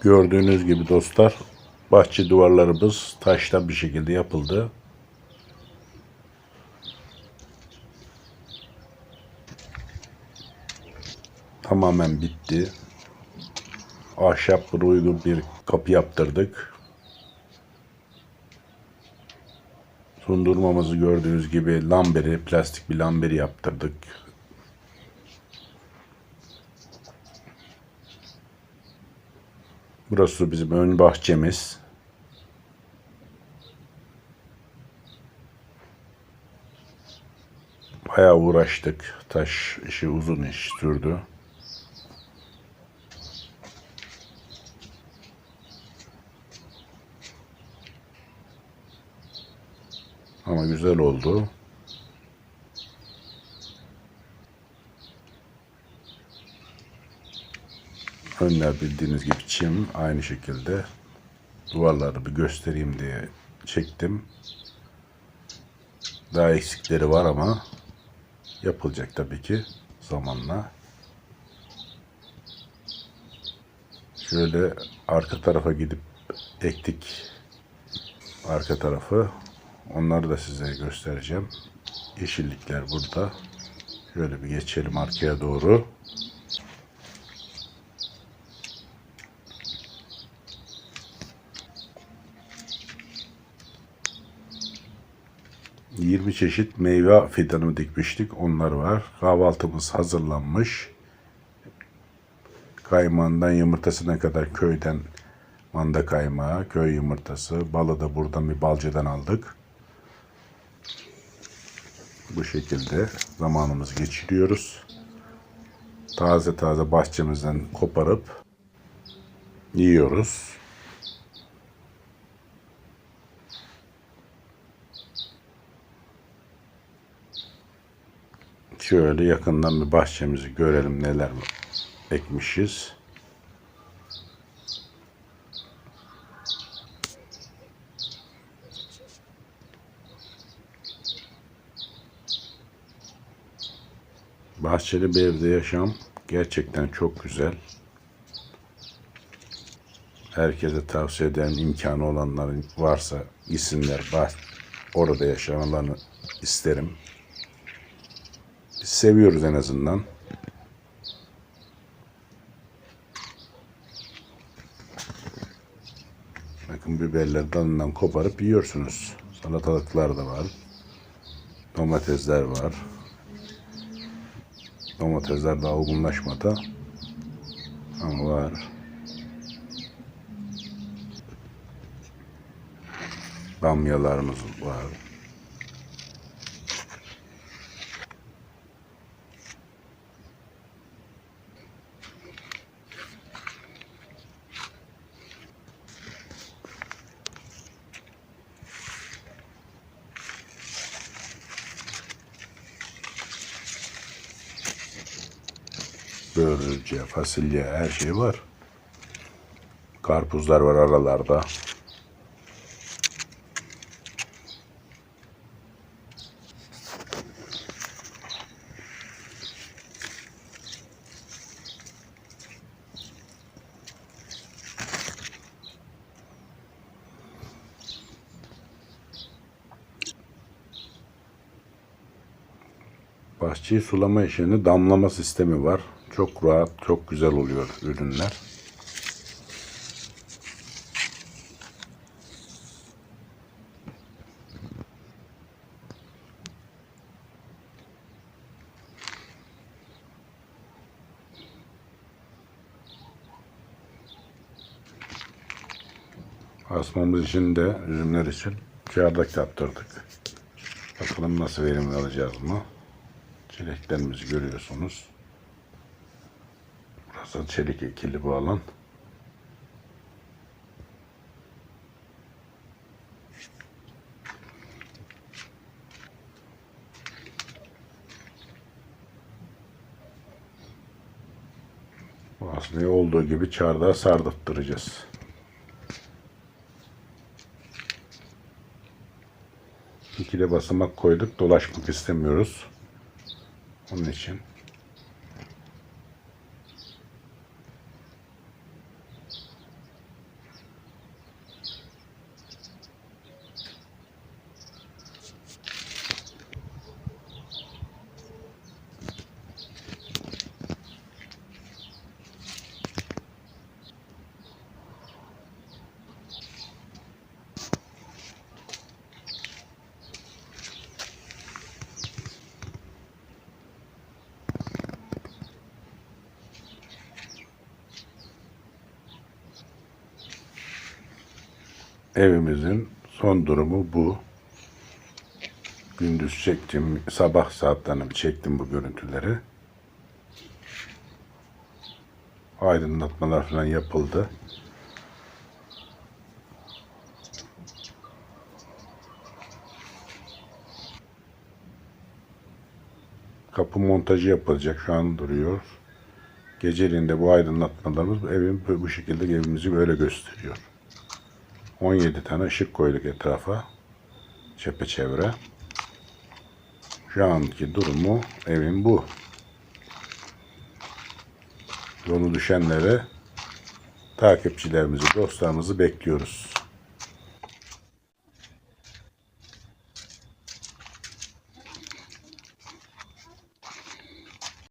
Gördüğünüz gibi dostlar bahçe duvarlarımız taştan bir şekilde yapıldı. Tamamen bitti. Ahşap uygun bir kapı yaptırdık. Sundurmamızı gördüğünüz gibi lamberi, plastik bir lamberi yaptırdık. Burası bizim ön bahçemiz. Bayağı uğraştık. Taş işi uzun iş sürdü. Ama güzel oldu. Önler bildiğiniz gibi çim aynı şekilde duvarları bir göstereyim diye çektim. Daha eksikleri var ama yapılacak tabii ki zamanla. Şöyle arka tarafa gidip ektik arka tarafı. Onları da size göstereceğim. Yeşillikler burada. Şöyle bir geçelim arkaya doğru. ...20 çeşit meyve fidanı dikmiştik. Onlar var. Kahvaltımız hazırlanmış. Kaymağından yumurtasına kadar köyden manda kaymağı, köy yumurtası, balı da buradan bir balcıdan aldık. Bu şekilde zamanımızı geçiriyoruz. Taze taze bahçemizden koparıp yiyoruz. Şöyle yakından bir bahçemizi görelim neler ekmişiz. Bahçeli bir evde yaşam gerçekten çok güzel. Herkese tavsiye ederim imkanı olanların varsa gitsinler. Bah orada yaşamalarını isterim. Seviyoruz en azından. Bakın biberler dalından koparıp yiyorsunuz. Salatalıklar da var. Domatesler var. Domatesler daha olgunlaşmadı. Ama var. Bamyalarımız var. Börülce, fasulye her şey var. Karpuzlar var aralarda. Bahçeyi sulama işini damlama sistemi var. Çok rahat, çok güzel oluyor ürünler. Asmamız için de ürünler için çardak yaptırdık. Bakalım nasıl verimli alacağız mı? Çileklerimizi görüyorsunuz. Burası çelik ikili bu alan. Aslında olduğu gibi çardağa sardırttıracağız. İkili basamak koyduk. Dolaşmak istemiyoruz. Onun için. Evimizin son durumu bu. Gündüz çektim, sabah saatlerinde çektim bu görüntüleri. Aydınlatmalar falan yapıldı. Kapı montajı yapılacak şu an duruyor. Geceliğinde bu aydınlatmalarımız evin bu şekilde evimizi böyle gösteriyor. 17 tane ışık koyduk etrafa. Çepeçevre. Şu anki durumu evin bu. Yolu düşenlere takipçilerimizi, dostlarımızı bekliyoruz.